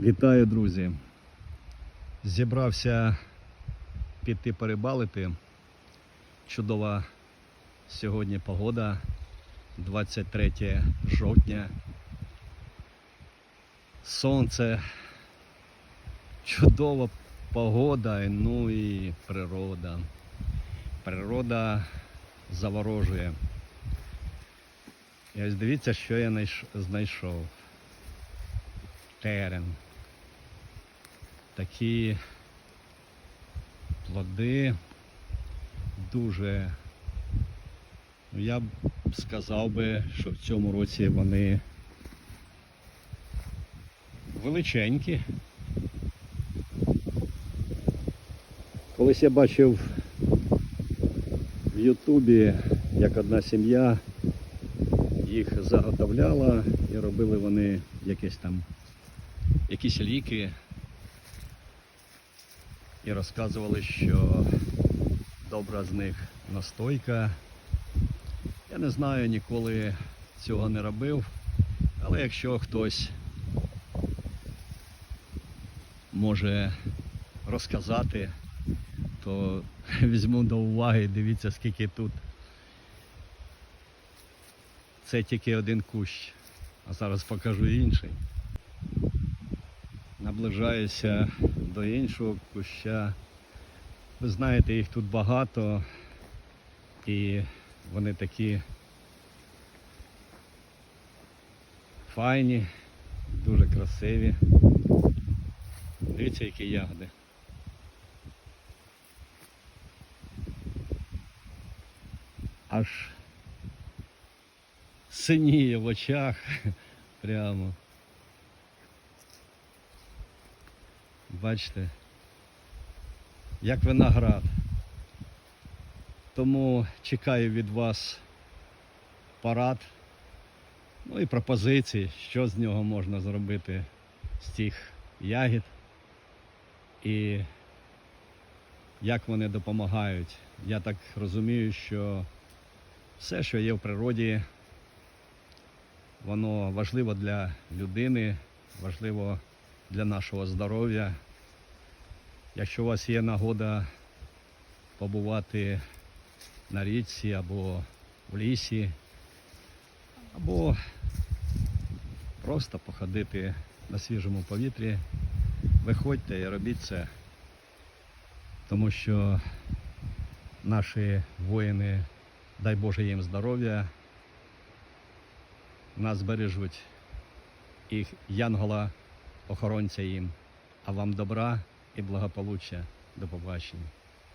Вітаю, друзі! Зібрався піти перебалити. Чудова сьогодні погода, 23 жовтня. Сонце, чудова погода, ну і природа. Природа заворожує. І ось дивіться, що я знайшов терен. Такі плоди дуже, ну, я б сказав би, що в цьому році вони величенькі. Колись я бачив в Ютубі, як одна сім'я їх заготовляла і робили вони якесь там якісь ліки і розказували, що добра з них настойка. Я не знаю, ніколи цього не робив, але якщо хтось може розказати, то візьму до уваги, дивіться, скільки тут. Це тільки один кущ, а зараз покажу інший наближаюся до іншого куща. Ви знаєте, їх тут багато і вони такі файні, дуже красиві. Дивіться, які ягоди. Аж синіє в очах прямо. Бачите, як виноград. Тому чекаю від вас парад, ну і пропозиції, що з нього можна зробити з тих ягід і як вони допомагають. Я так розумію, що все, що є в природі, воно важливо для людини, важливо для нашого здоров'я. Якщо у вас є нагода побувати на річці або в лісі, або просто походити на свіжому повітрі, виходьте і робіть це, тому що наші воїни, дай Боже їм здоров'я, нас бережуть їх янгола охоронця їм, а вам добра і благополуччя. До побачення.